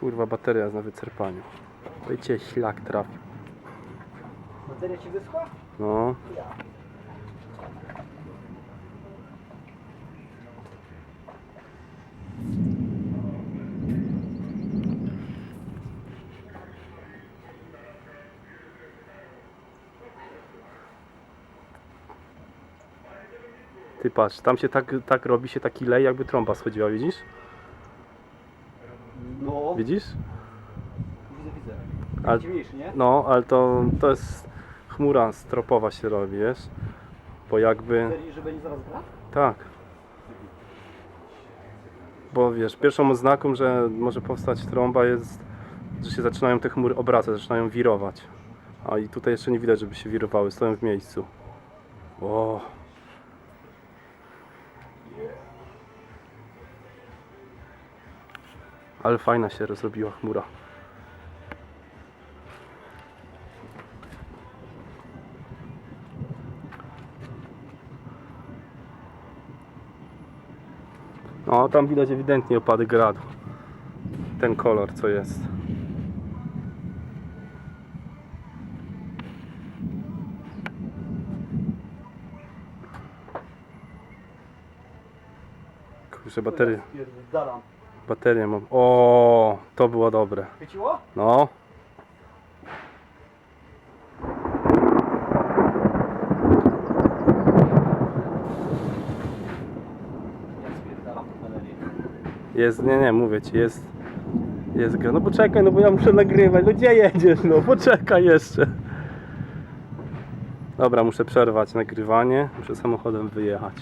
Kurwa, bateria jest na wycerpaniu. Wiecie, ślak trafił. Bateria ci wyschła? No. Ty patrz, tam się tak, tak robi się taki lej, jakby trąba schodziła, widzisz? No, Widzisz? widzę, widzę. Ale, Ciemniejszy, nie? no, ale to, to jest chmura stropowa się robi, wiesz? Bo jakby... Myślisz, że będzie zaraz gra? Tak. Bo wiesz, pierwszą oznaką, że może powstać trąba jest, że się zaczynają te chmury obracać, zaczynają wirować. A i tutaj jeszcze nie widać, żeby się wirowały, stoją w miejscu. O. Ale fajna się rozrobiła chmura. No, tam widać ewidentnie opady gradu. Ten kolor, co jest. Kurczę, baterię, Dalam. Baterię mam. O, to było dobre. Chwyciło? No, jest, nie, nie, mówię ci, jest, jest gra. No poczekaj, no bo ja muszę nagrywać. No gdzie jedziesz? No poczekaj jeszcze. Dobra, muszę przerwać nagrywanie, muszę samochodem wyjechać.